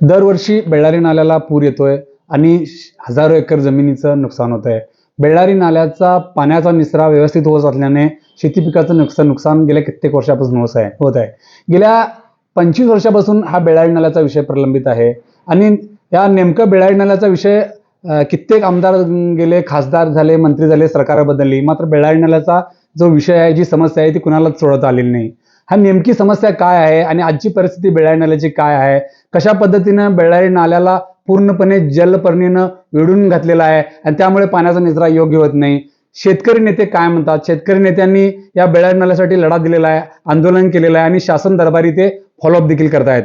दरवर्षी बेळारी नाल्याला पूर येतोय आणि हजारो एकर जमिनीचं नुकसान होत आहे बेळारी नाल्याचा पाण्याचा निचरा व्यवस्थित होत असल्याने शेती पिकाचं नुकसान नुकसान गेल्या कित्येक वर्षापासून होत आहे होत आहे. गेल्या पंचवीस वर्षापासून हा बेळारी नाल्याचा विषय प्रलंबित आहे आणि या नेमकं बेळारी नाल्याचा विषय कित्येक आमदार गेले खासदार झाले मंत्री झाले सरकार बदलली मात्र बेळारी नाल्याचा जो विषय आहे जी समस्या आहे ती कुणालाच सोडवता आलेली नाही. हा नेमकी समस्या काय आहे आणि आजची परिस्थिती बेळारी नाल्याची काय आहे? कशा पद्धतीनं बेळारी नाल्याला पूर्णपणे जलपर्णीनं वेढून घातलेला आहे आणि त्यामुळे पाण्याचा निचरा योग्य होत नाही? शेतकरी नेते काय म्हणतात? शेतकरी नेत्यांनी या बेळारी नाल्यासाठी लढा दिलेला आहे आंदोलन केलेलं आहे आणि शासन दरबारी ते फॉलोअप देखील करतायत.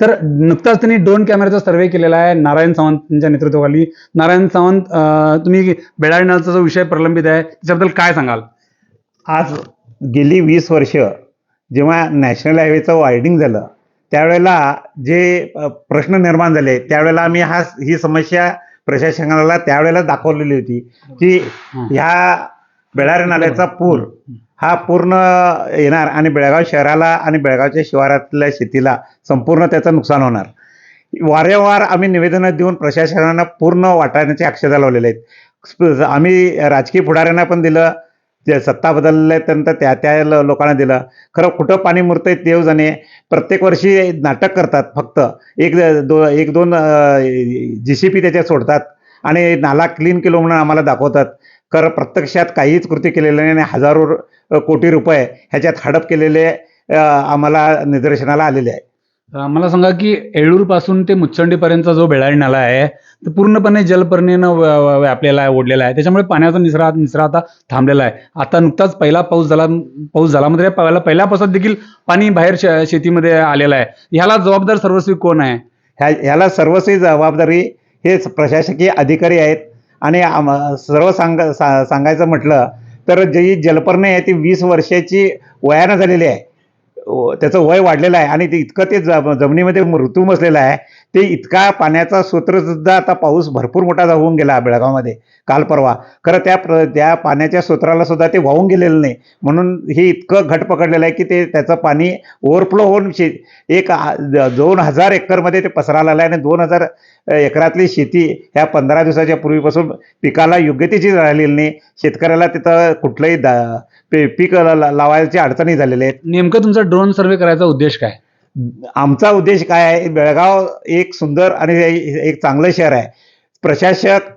तर नुकताच त्यांनी ड्रोन कॅमेराचा सर्वे केलेला आहे नारायण सावंत यांच्या नेतृत्वाखाली. नारायण सावंत तुम्ही बेळारी नाल्याचा जो विषय प्रलंबित आहे त्याच्याबद्दल काय सांगाल? आज गेली वीस वर्ष जेव्हा नॅशनल हायवेचं वायडिंग झालं त्यावेळेला जे प्रश्न निर्माण झाले त्यावेळेला आम्ही हा ही समस्या प्रशासनाला त्यावेळेला दाखवलेली होती की ह्या बेळारी नाल्याचा पूर हा पूर्ण येणार आणि बेळगाव शहराला आणि बेळगावच्या शिवारातल्या शेतीला संपूर्ण त्याचं नुकसान होणार. वारंवार आम्ही निवेदनं देऊन प्रशासनानं पूर्ण वाटाण्याचे अक्षता लावलेले आहेत. आम्ही राजकीय पुढाऱ्यांना पण दिलं ते सत्ता बदलल्यानंतर त्या त्या लोकांना दिलं. खरं कुठं पाणी मुरतंय देव जाणे प्रत्येक वर्षी नाटक करतात फक्त. एक दो एक दोन जी सी पी त्याच्यात सोडतात आणि नाला क्लीन केलो म्हणून आम्हाला दाखवतात. खरं प्रत्यक्षात काहीच कृती केलेलं नाही आणि हजारो कोटी रुपये ह्याच्यात हडप केलेले आम्हाला निदर्शनाला आलेले आहे. मला सांगा की येळूरपासून ते मुचंडीपर्यंतचा जो बेळारी नाला आहे तो पूर्णपणे जलपर्णीनं व्यापलेला आहे ओढलेला आहे. त्याच्यामुळे पाण्याचा निसरा निसरा आता थांबलेला आहे. आता नुकताच पहिला पाऊस झाला पाऊस झाला म्हणजे पहिला पहिल्या पावसात देखील पाणी बाहेर शेतीमध्ये आलेलं आहे. ह्याला जबाबदार सर्वस्वी कोण आहे? ह्या ह्याला सर्वस्वी जबाबदारी हे प्रशासकीय अधिकारी आहेत. आणि सर्व सांग सांगायचं म्हटलं तर जी जलपर्णी आहे ती वीस वर्षाची वयानं झालेली आहे. त्याचं वय वाढलेलं आहे आणि ते इतकं ते ज- जमिनीमध्ये ऋतू बसलेलं आहे ते इतका पाण्याचा सूत्रसुद्धा आता पाऊस भरपूर मोठा होऊन गेला बेळगावमध्ये काल परवा. खरं त्या प्र त्या पाण्याच्या सूत्राला सुद्धा ते वाहून गेलेलं नाही. म्हणून हे इतकं घट पकडलेलं आहे की ते त्याचं पाणी ओव्हरफ्लो होऊन शे एक दोन हजार एकरमध्ये ते पसरायला आलं आहे आणि दोन हजार एकरातली शेती ह्या पंधरा दिवसाच्या पूर्वीपासून पिकाला योग्य तिची राहिलेली नाही. शेतकऱ्याला तिथं कुठलंही दा पे पीक ला- लावायची अडचणी झालेली आहेत. नेमकं तुमचा ड्रोन सर्वे करायचा उद्देश काय? आमचा उद्देश काय आहे? बेळगाव एक सुंदर आणि एक चांगलं शहर आहे. प्रशासक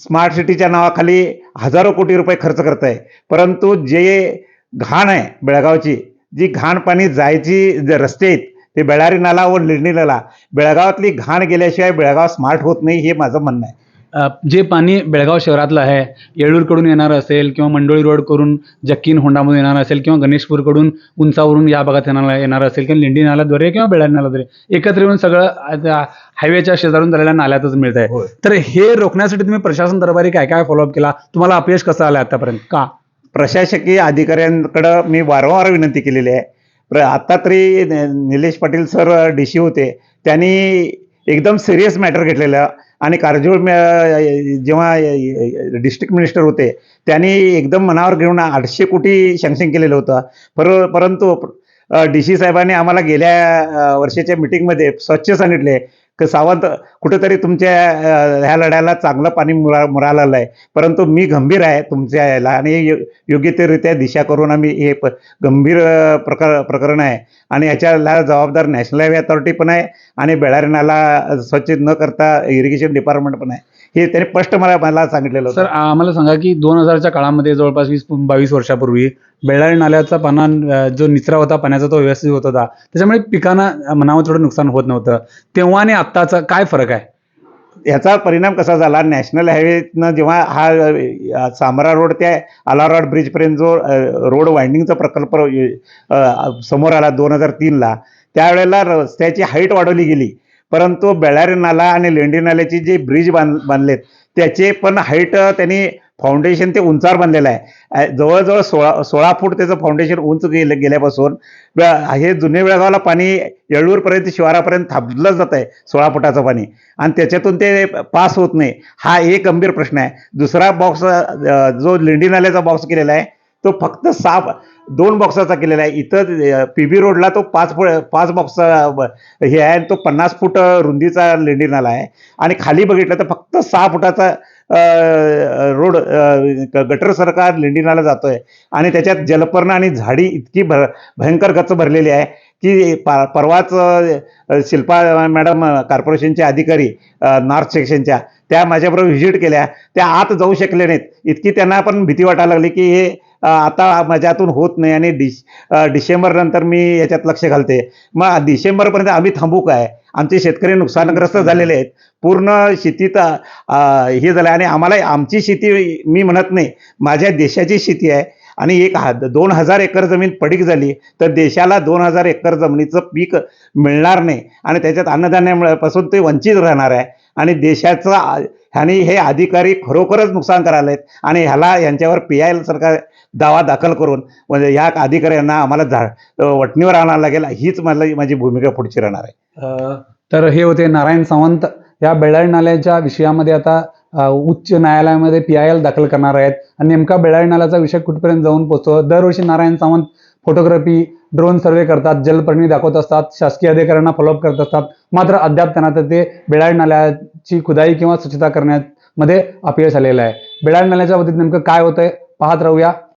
स्मार्ट सिटीच्या नावाखाली हजारो कोटी रुपये खर्च करत आहे परंतु जे घाण आहे बेळगावची जी घाण पाणी जायची जे रस्ते आहेत ते बेळारी नाला व लिडणी नाला बेळगावातली घाण गेल्याशिवाय बेळगाव स्मार्ट होत नाही हे माझं म्हणणं आहे. जे पाणी बेळगाव शहरातलं आहे येळूरकडून येणार असेल किंवा मंडोळी रोड करून जक्कीन होंडामधून येणार असेल किंवा गणेशपूरकडून उंचावरून या भागात येणार येणार असेल किंवा लिंडी नाल्याद्वारे किंवा बेळारी नाल्याद्वारे. एकत्र येऊन सगळं हायवेच्या शेजारून झालेल्या नाल्यातच मिळत आहे. तर हे रोखण्यासाठी तुम्ही प्रशासन दरबारी काय काय फॉलोअप केला? तुम्हाला अपयश कसं आलं आतापर्यंत? का? प्रशासकीय अधिकाऱ्यांकडं मी वारंवार विनंती केलेली आहे. प्र आता तरी Nilesh Patil sir D C होते. त्यांनी एकदम सिरियस मॅटर घेतलेलं. आणि कारजोळ जेव्हा डिस्ट्रिक्ट मिनिस्टर होते त्यांनी एकदम मनावर घेऊन आठशे कोटी शँक्शन केलेलं होतं. पर परंतु डी सी साहेबांनी आम्हाला गेल्या वर्षाच्या मिटिंगमध्ये स्वच्छ सांगितले की सावंत कुठेतरी तुमच्या ह्या लढ्याला चांगलं पाणी मुरा मुरालेलं आहे. परंतु मी गंभीर आहे तुमच्या याला आणि योग्य योग्यतेरित्या दिशा करून आम्ही हे प गंभीर प्रकर प्रकार प्रकरण आहे. आणि याच्याला जबाबदार नॅशनल हायवे अथॉरिटी पण आहे आणि बेळारी नाला स्वच्छ न करता इरिगेशन डिपार्टमेंट पण आहे. हे त्यांनी स्पष्ट मला मला सांगितलेलं सर होतं आम्हाला सांगा की दोन हजारच्या काळामध्ये जवळपास वीस बावीस वर्षापूर्वी बेळारी नाल्याचा पाना जो निचरा होता पाण्याचा तो व्यवस्थित होत होता. त्याच्यामुळे पिकांना मनावर थोडं नुकसान होत नव्हतं. तेव्हा आणि आत्ताचा काय फरक आहे? याचा परिणाम कसा झाला? नॅशनल हायवेनं जेव्हा हा अ, सामरा रोड ते आलारॉड ब्रिजपर्यंत जो अ, रोड वाइंडिंगचा प्रकल्प अ, समोर आला दोन हजार तीनला त्यावेळेला रस्त्याची हाईट वाढवली गेली. परंतु बेळारी नाला आणि लेंडी नाल्याची जे ब्रिज बांध बांधलेत त्याचे पण हाईट त्यांनी फाउंडेशन ते उंचावर बांधलेलं आहे. जवळजवळ सोळा सोळा फूट त्याचं फाउंडेशन उंच गेले गेल्यापासून हे जुने बेळगावला पाणी येळूरपर्यंत शिवारापर्यंत थांबलं जात आहे सोळा फुटाचं पाणी. आणि त्याच्यातून ते पास होत नाही. हा एक गंभीर प्रश्न आहे. दुसरा बॉक्स जो लेंडी नाल्याचा बॉक्स केलेला आहे तो फक्त साफ दोन बॉक्साचा केलेला आहे. इथं पी बी रोडला तो पाच फुट पाच बॉक्स हे आहे आणि तो पन्नास फूट रुंदीचा लेंडी नाला आहे. आणि खाली बघितलं तर फक्त सहा फुटाचा रोड गटर सरकार लेंडी नाला आहे आणि त्याच्यात जलपर्ण आणि झाडी इतकी भर भयंकर गच्च भरलेली आहे की पा परवाच शिल्पा मॅडम कॉर्पोरेशनचे अधिकारी नॉर्थ सेक्शनच्या त्या माझ्याबरोबर व्हिजिट केल्या. त्या आत जाऊ शकले नाहीत. इतकी त्यांना पण भीती वाटायला लागली की हे आता माझ्यातून होत नाही आणि डिश डिसेंबर नंतर मी याच्यात लक्ष घालते. मग डिसेंबरपर्यंत आम्ही थांबू काय? आमचे शेतकरी नुकसानग्रस्त झालेले आहेत. पूर्ण शेतीत हे झालं आणि आम्हाला आमची शेती मी म्हणत नाही. माझ्या देशाची शेती आहे आणि एक हा दोन हजार एकर जमीन पडीक झाली तर देशाला दोन हजार एकर जमिनीचं पीक मिळणार नाही. आणि त्याच्यात अन्नधान्यापासून ते वंचित राहणार आहे. आणि देशाचं आणि हे अधिकारी खरोखरच नुकसान करायला आहेत. आणि ह्याला यांच्यावर पी आय सरकार दावा दाखल करून म्हणजे ह्या अधिकाऱ्यांना आम्हाला झा वटणीवर आणायला लागेल. हीच मला माझी भूमिका पुढची राहणार आहे. तर हे होते नारायण सावंत. या बेळारी नाल्याच्या विषयामध्ये आता उच्च न्यायालयामध्ये पी आय एल दाखल करणार आहेत. आणि नेमका बेळारी नाल्याचा विषय कुठपर्यंत जाऊन पोहोचतो? दरवर्षी Narayan Sawant photography drone survey करतात जलपर्णी दाखवत असतात शासकीय अधिकाऱ्यांना फॉलोअप करत असतात. मात्र अद्याप त्यांना तर ते बिळाड नाल्याची खुदाई किंवा स्वच्छता करण्यामध्ये अपयश आलेलं आहे. बिळाड नाल्याच्या बाबतीत नेमकं काय होतंय? पाहत राहूया.